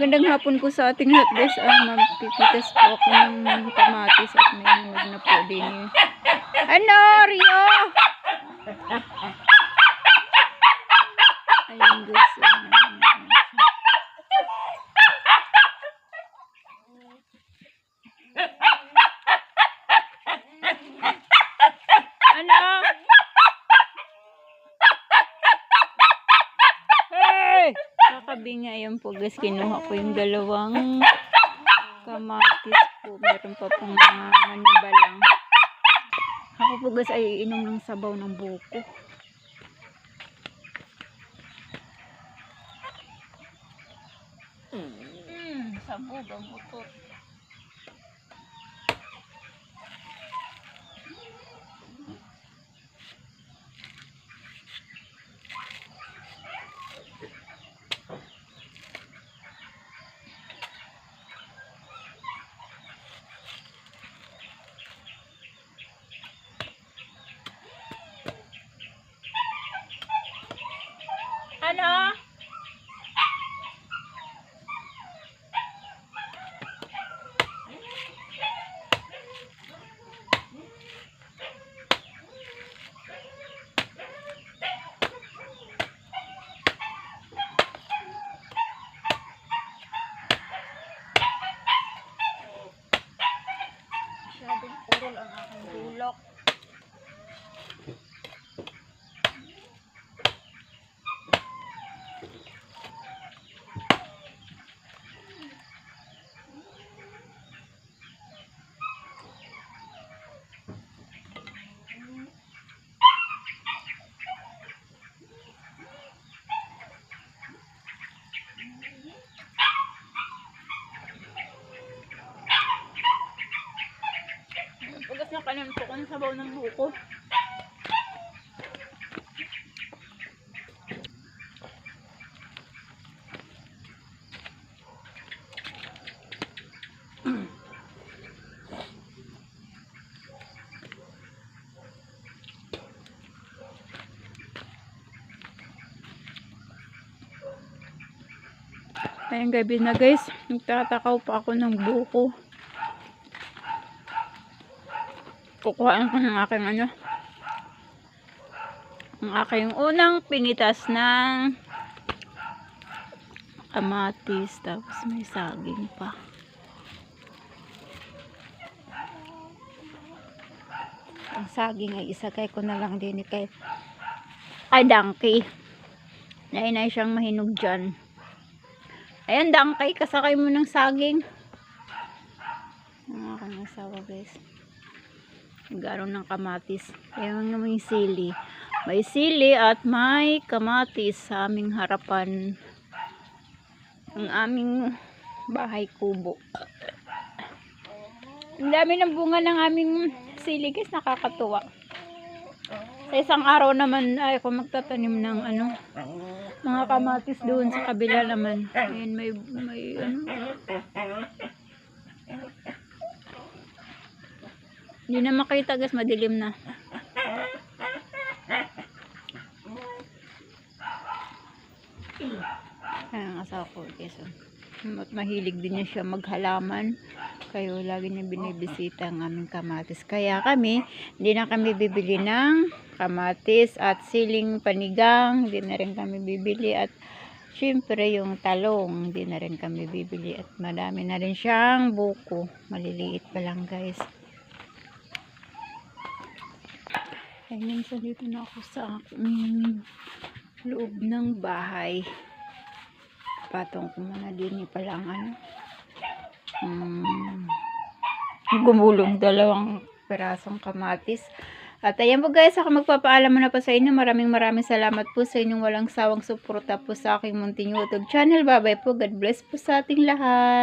Magandang hapon po sa ating lahat guys. Ah, mampipitas po ako ng kamatis at may na po din. Ano, Rio? Kakabinga yan po guys. Kinuha ko yung dalawang kamatis po. Meron pa pong mga manibalang. Ako po guys ay inom ng sabaw ng buko. Mm, sabaw ng buko. Ano? Purol ang aking bulok. Pugas na kung sabaw ng buko. Ayun gabi na guys, nagtatakaw pa ako ng buko. Kukuhaan ko ng aking ano ang aking unang pinitas ng kamatis tapos may saging pa. Ang saging ay isagay ko na lang din kay ay donkey. Nainay siyang mahinog dyan. Ayan donkey kasakay mo ng saging. Ang aking asawa guys Gano'n ng kamatis. Ayan naman yung sili. May sili at may kamatis sa aming harapan. Ang aming bahay kubo. Ang dami ng bunga ng aming sili guys. Nakakatuwa. Sa isang araw naman ay ako magtatanim ng ano mga kamatis doon sa kabila naman. Ayan may, may ano Hindi na makita guys, madilim na. Ayan ang asawa ko guys. oh. At mahilig din niya siya maghalaman. Kayo lagi niya binibisita ang aming kamatis. Kaya kami, hindi na kami bibili ng kamatis at siling panigang. Hindi na rin kami bibili at syempre yung talong. Hindi na rin kami bibili at madami na rin siyang buko. Maliliit pa lang guys. Ay, minsan dito na ako sa aking loob ng bahay. Patong ko muna din yung palang ano. Um, gumulong dalawang perasong kamatis. At ayan po guys, ako magpapaalam muna po sa inyo. Maraming maraming salamat po sa inyong walang sawang suporta po sa aking munting YouTube channel. Bye bye po. God bless po sa ating lahat.